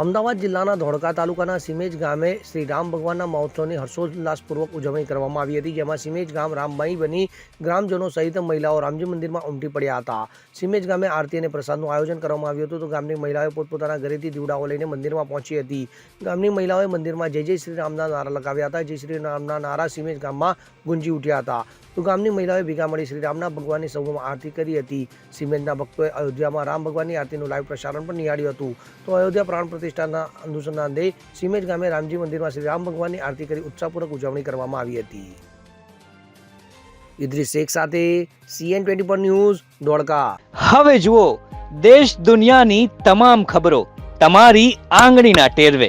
અમદાવાદ જિલ્લાના ધોળકા તાલુકાના સિમેજ ગામે શ્રી રામ ભગવાનના મહોત્સવની હર્ષોલ્લાસપૂર્વક ઉજવણી કરવામાં આવી હતી, જેમાં સિમેજ ગામ રામબાઈ બની ગ્રામજનો સહિત મહિલાઓ રામજી મંદિરમાં ઉમટી પડ્યા હતા. સિમેજ ગામે આરતી અને પ્રસાદનું આયોજન કરવામાં આવ્યું હતું, તો ગામની મહિલાઓએ પોતપોતાના ઘરેથી દીવડાઓ લઈને મંદિરમાં પહોંચી હતી. ગામની મહિલાઓએ મંદિરમાં જય જય શ્રી રામના નારા લગાવ્યા હતા, જય શ્રી રામના નારા સિમેજ ગામમાં ગુંજી ઉઠ્યા હતા. તો ગામની મહિલાઓએ ભેગા મળી શ્રી રામના ભગવાનની સૌમાં આરતી કરી હતી. સિમેન્ટના ભક્તોએ અયોધ્યામાં રામ ભગવાનની આરતીનું લાઈવ પ્રસારણ પણ નિહાળ્યું હતું. તો અયોધ્યા પ્રાણ પ્રતિષ્ઠાના અનુસંધાને સિમેજ ગામે રામજી મંદિરમાં શ્રી રામ ભગવાનની આરતી કરી ઉત્સાહપૂર્વક ઉજવણી કરવામાં આવી હતી. શેખ સાથે સીએન ટ્વેન્ટી પર ન્યૂઝ ધોળકા હવે જુઓ, દેશ દુનિયાની તમામ ખબરો તમારી આંગળીના ટેરવે.